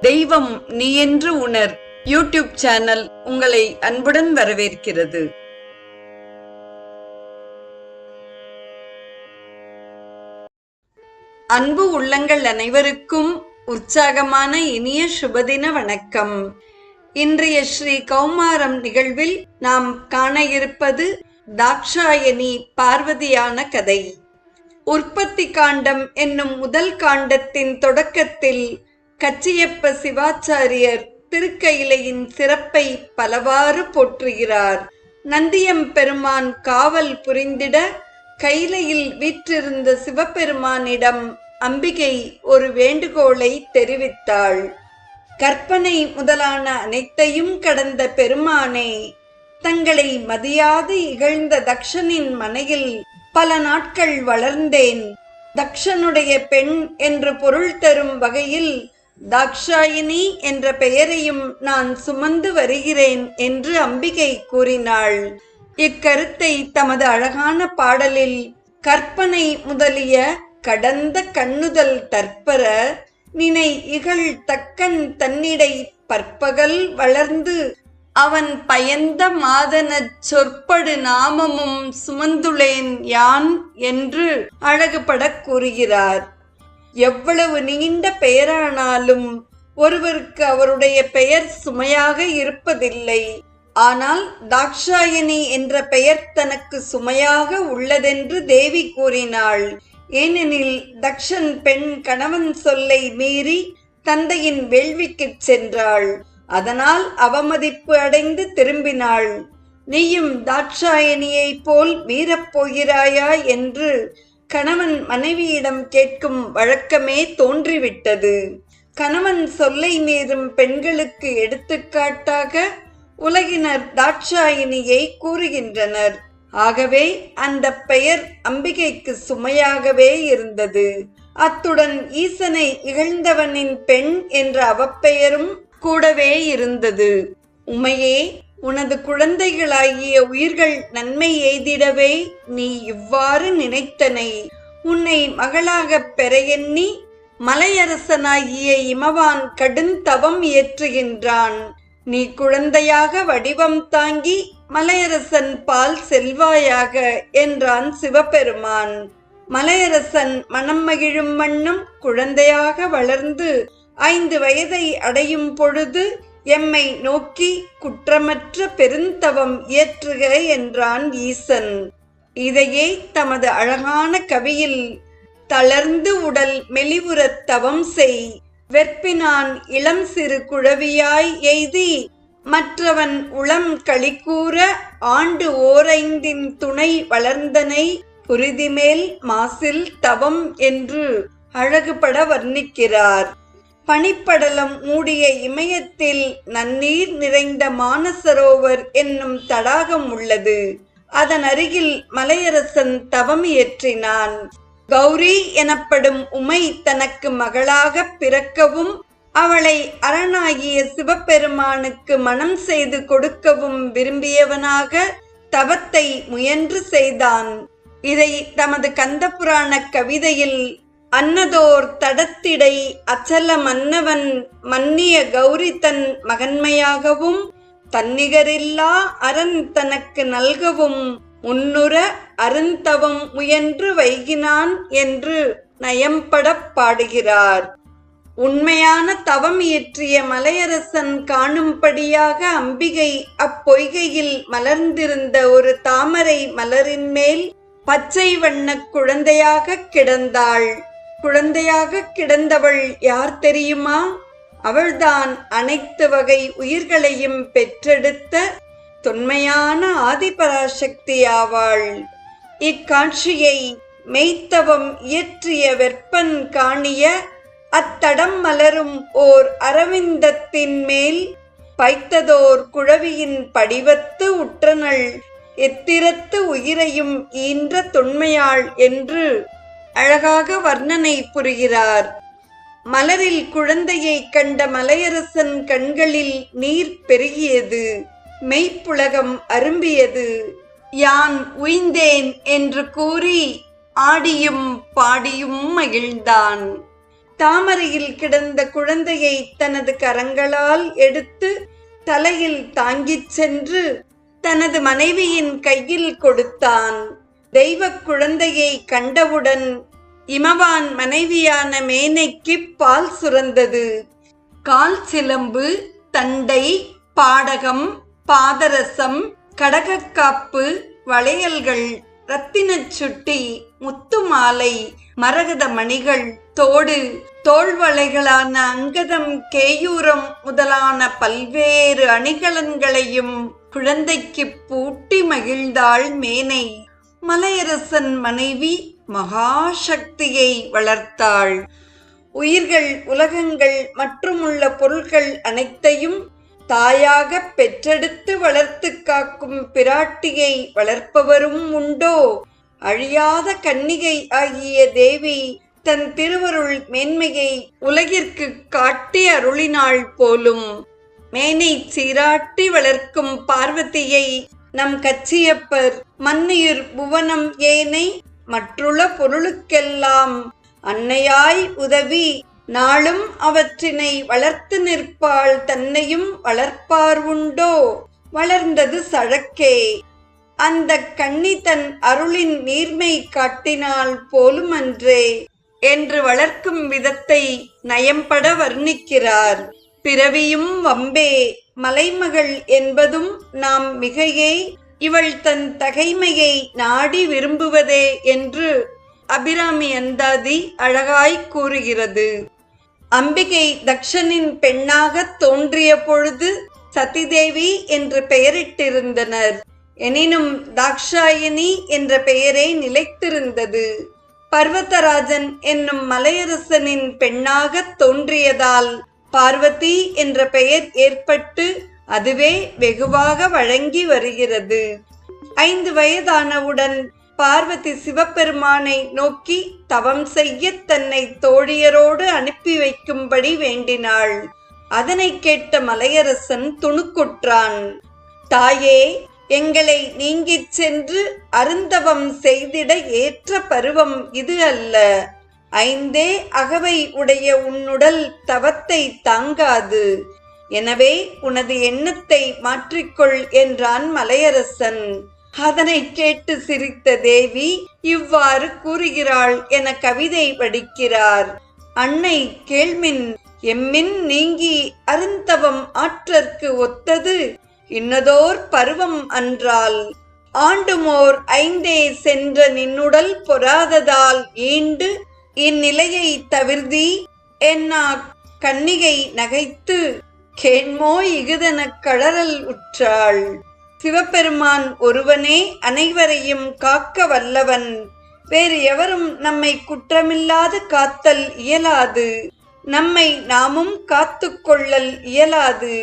தெய்வம் நீ என்று உணர். யூடியூப் சேனல் உங்களை அன்புடன் வரவேற்கிறது. அன்பு உள்ளங்கள் அனைவருக்கும் உற்சாகமான இனிய சுபதின வணக்கம். இன்றைய ஸ்ரீ கௌமாரம் நிகழ்வில் நாம் காண இருப்பது தாக்ஷாயணி பார்வதியான கதை. உற்பத்தி காண்டம் என்னும் முதல் காண்டத்தின் தொடக்கத்தில் கச்சியப்ப சிவாச்சாரியர் திருக்கையிலையின் சிறப்பை பலவாறு போற்றுகிறார். நந்தியம் பெருமான் காவல் புரிந்திட கைலையில் வீற்றிருந்த சிவபெருமானிடம் அம்பிகை ஒரு வேண்டுகோளை தெரிவித்தாள். கற்பனை முதலான அனைத்தையும் கடந்த பெருமானே தங்களை மதியாது இகழ்ந்த தக்ஷனின் மனையில் பல நாட்கள் வளர்ந்தேன். தக்ஷனுடைய பெண் என்று பொருள் தரும் வகையில் தாக்ஷாயினி என்ற பெயரையும் நான் சுமந்து வருகிறேன் என்று அம்பிகை கூறினாள். இக்கருத்தை தமது அழகான பாடலில் கற்பனை முதலிய கடந்த கண்ணுதல் தற்பர நினை இகழ் தக்கன் தன்னிடை பற்பகல் வளர்ந்து அவன் பயந்த மாதனச் சொற்படு நாமமும் சுமந்துளேன் யான் என்று அழகுபடக் கூறுகிறார். எவ்வளவு நீண்ட பெயரானாலும் ஒருவருக்கு அவருடைய பெயர் சுமையாக இருப்பதில்லை. ஆனால் தாக்ஷாயணி என்ற பெயர் தனக்கு சுமையாக உள்ளதென்று தேவி கூறினாள். ஏனெனில் தக்ஷன் பெண் கணவன் சொல்லை மீறி தந்தையின் வேள்விக்குச் சென்றாள். அதனால் அவமதிப்பு அடைந்து திரும்பினாள். நீயும் தாட்சாயணியைப் போல் மீறப் போகிறாயா? என்று கணவன் மனைவியிடம் கேட்கும் வழக்கமே தோன்றிவிட்டது. கணவன் சொல்லை மீறும் பெண்களுக்கு எடுத்துக்காட்டாக உலகினர் தாட்சாயினியை கூறுகின்றனர். ஆகவே அந்த பெயர் அம்பிகைக்கு சுமையாகவே இருந்தது. அத்துடன் ஈசனை இகழ்ந்தவனின் பெண் என்ற அவப்பெயரும் கூடவே இருந்தது. உமையே உனது குழந்தைகளாகிய உயிர்கள் நன்மை எய்திடவே நீ இவ்வாறு நினைத்தனை. உன்னை மகளாகப் பெற எண்ணி மலையரசனாகிய இமவான் கடுந்தவம் இயற்றுகின்றான். நீ குழந்தையாக வடிவம் தாங்கி மலையரசன் பால் செல்வாயாக என்றான் சிவபெருமான். மலையரசன் மனம் மகிழும் வண்ணம் குழந்தையாக வளர்ந்து ஐந்து வயதை அடையும் பொழுது எம்மை நோக்கி குற்றமற்ற பெருந்தவம் இயற்றுக என்றான் ஈசன். இதையே தமது அழகான கவியில் தளர்ந்து உடல் மெலிவுறத் தவம் செய். வெற்பினான் இளம் சிறு குழவியாய் எய்தி மற்றவன் உளம் களிக்கூற ஆண்டு ஓரைந்தின் துணை வளர்ந்தனை புரிதிமேல் மாசில் தவம் என்று அழகுபட வர்ணிக்கிறார். பனிப்படலம் மூடிய இமயத்தில் நன்னீர் நிறைந்த மானசரோவர் என்னும் தடாகம் உள்ளது. அதன் அருகில் மலையரசன் தவம் இயற்றினான். கௌரி எனப்படும் உமை தனக்கு மகளாக பிறக்கவும் அவளை அரணாகிய சிவபெருமானுக்கு மனம் செய்து கொடுக்கவும் விரும்பியவனாக தவத்தை முயன்று செய்தான். இதை தமது கந்தபுராண கவிதையில் அன்னதோர் தடத்திடை அச்சல மன்னவன் மன்னிய கௌரி தன் மகன்மையாகவும் தன்னிகரில்லா அரண் தனக்கு நல்கவும் முன்னுற அருந்தவம் முயன்று வைகினான் என்று நயம்படப் பாடுகிறார். உண்மையான தவம் இயற்றிய மலையரசன் காணும்படியாக அம்பிகை அப்பொய்கையில் மலர்ந்திருந்த ஒரு தாமரை மலரின் மேல் பச்சை வண்ணக் குழந்தையாக கிடந்தாள். குழந்தையாக கிடந்தவள் யார் தெரியுமா? அவள்தான் அனைத்து வகை உயிர்களையும் பெற்றெடுத்த தொன்மையான ஆதிபராசக்தி ஆவாள். இக்காட்சியை மெய்த்தவம் இயற்றிய வெப்பன் காணிய அத்தடம் மலரும் ஓர் அரவிந்தத்தின் மேல் பைத்ததோர் குழவியின் படிவத்து உற்றனள். எத்திரத்து உயிரையும் ஈன்ற தொன்மையாள் என்று அழகாக வர்ணனை புரிகிறார். மலரில் குழந்தையை கண்ட மலையரசன் கண்களில் நீர் பெருகியது. மெய்ப்புலகம் அரும்பியது. யான் உய்ந்தேன் என்று கூறி ஆடியும் பாடியும் மகிழ்ந்தான். தாமரையில் கிடந்த குழந்தையை தனது கரங்களால் எடுத்து தலையில் தாங்கிச் சென்று தனது மனைவியின் கையில் கொடுத்தான். தெய்வக் குழந்தையை கண்டவுடன் இமவான் மனைவியான மேனைக்கு பால் சுரந்தது. கால் சிலம்பு தண்டை பாடகம் பாதரசம் கடகக்காப்பு வளையல்கள் ரத்தினச் சுட்டி முத்து மாலை மரகத மணிகள் தோடு தோள்வளைகளான அங்கதம் கேயூரம் முதலான பல்வேறு அணிகலன்களையும் குழந்தைக்கு பூட்டி மகிழ்ந்தாள் மேனை. மலையரசன் மனைவி மகாசக்தியை வளர்த்தாள். உயிர்கள் உலகங்கள் மற்றுமுள்ள பொருள்கள் அனைத்தையும் தாயாக பெற்றெடுத்து வளர்த்து காக்கும் பிராட்டியை வளர்ப்பவரும் உண்டோ? அழியாத கன்னிகை ஆகிய தேவி தன் திருவருள் மேன்மையை உலகிற்கு காட்டி அருளினாள் போலும். மேனை சீராட்டி வளர்க்கும் பார்வதியை நம் கச்சியப்பர் மன்னியுர் புவனம் ஏனை மற்றுள்ள பொருளுக்கெல்லாம் அன்னையாய் உதவி நாளும் அவற்றினை வளர்த்து நிற்பாள் தன்னையும் வளர்ப்பார் உண்டோ? வளர்ந்தது சழக்கே அந்த கண்ணி தன் அருளின் நீர்மை காட்டினால் போலுமன்றே. என்று வளர்க்கும் விதத்தை நயம்பட வர்ணிக்கிறார். பிறவியும் வம்பே. மலைமகள் என்பதும் நாம் மிகையே இவள் தன் தகைமையை நாடி விரும்புவதே என்று அபிராமி அந்தாதி அழகாய் கூறுகிறது. அம்பிகை தக்ஷனின் பெண்ணாக தோன்றிய பொழுது சதிதேவி என்று பெயரிட்டிருந்தனர். எனினும் தாக்ஷாயினி என்ற பெயரே நிலைத்திருந்தது. பர்வதராஜன் என்னும் மலையரசனின் பெண்ணாக தோன்றியதால் பார்வதி என்ற பெயர் ஏற்பட்டு அதுவே வெகுவாக வழங்கி வருகிறது. ஐந்து வயதானவுடன் பார்வதி சிவபெருமானை நோக்கி தவம் செய்ய தன்னை தோழியரோடு அனுப்பி வைக்கும்படி வேண்டினாள். அதனை கேட்ட மலையரசன் துணுக்குற்றான். தாயே எங்களை நீங்கிச் சென்று அருந்தவம் செய்திட ஏற்ற பருவம் இது அல்ல. ஐந்தே அகவை உடைய உன்னுடல் தவத்தை தாங்காது. எனவே உனது எண்ணத்தை மாற்றிக்கொள் என்றான் மலையரசன். அதனை கேட்டு சிரித்த தேவி இவ்வாறு கூறுகிறாள் என கவிதை படிக்கிறார். அன்னை கேள்மின் எம்மின் நீங்கி அருந்தவம் ஆற்றற்கு ஒத்தது இன்னதோர் பருவம் அன்றால். ஆண்டுமோர் ஐந்தே சென்ற நின்னுடல் பொறாததால் ஈண்டு இந்நிலையை தவிர்தி என்னா கன்னிகை நகைத்து கேண்மோ இகுதன கழறல் உற்றாள். சிவபெருமான் ஒருவனே அனைவரையும் காக்க வல்லவன். வேறு எவரும் நம்மை குற்றமில்லாது காத்தல் இயலாது. நம்மை நாமும் காத்து கொள்ளல் இயலாது.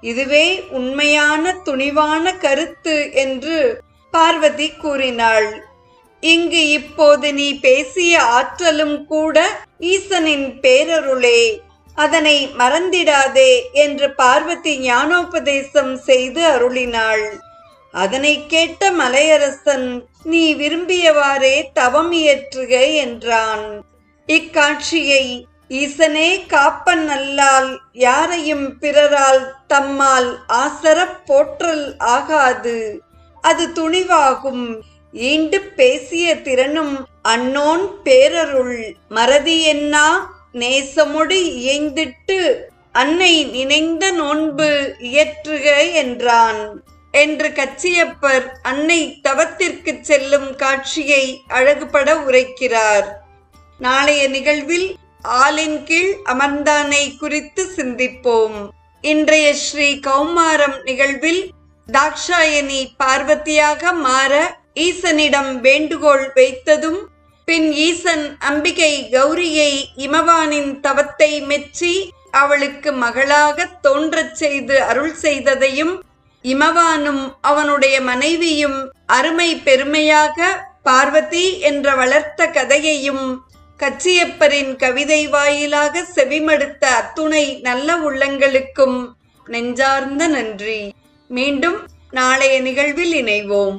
இதுவே உண்மையான துணிவான கருத்து என்று பார்வதி கூறினாள். இங்கு இப்போது நீ பேசிய ஆற்றலும் கூட ஈசனின் பேரருளே. அதனை மறந்திடாதே என்று பார்வதி ஞானோபதேசம் செய்து அருளினாள். அதனை கேட்ட மலையரசன் நீ விரும்பியவாறே தவம் இயற்றுக என்றான். இக்காட்சியை ஈசனே காப்பன் அல்லால் யாரையும் பிறரால் தம்மால் ஆசரப் போற்றல் ஆகாது. அது துணிவாகும். ஈண்டு பேசிய திறனும் அன்னோன் பேரருள் மறதி என்னா? நேசமுடு இயைந்திட்டு அன்னை நினைந்த நோன்பு இயற்றுக என்றான். என்று கச்சியப்பர் அன்னை தவத்திற்கு செல்லும் காட்சியை அழகுபட உரைக்கிறார். நாளைய நிகழ்வில் ஆளின் கீழ் அமர்ந்தானை குறித்து சிந்திப்போம். இன்றைய ஸ்ரீ கௌமாரம் நிகழ்வில் தாக்ஷாயணி பார்வதியாக மாற ஈசனிடம் வேண்டுகோள் வைத்ததும் பின் ஈசன் அம்பிகை கௌரியை இமவானின் தவத்தை மெச்சி அவளுக்கு மகளாக தோன்றச் செய்து அருள் செய்ததையும் இமவானும் அவனுடைய மனைவியும் அருமை பெருமையாக பார்வதி என்ற வளர்த்த கதையையும் கச்சியப்பரின் கவிதை வாயிலாக செவிமடுத்த அத்துணை நல்ல உள்ளங்களுக்கும் நெஞ்சார்ந்த நன்றி. மீண்டும் நாளைய நிகழ்வில் இணைவோம்.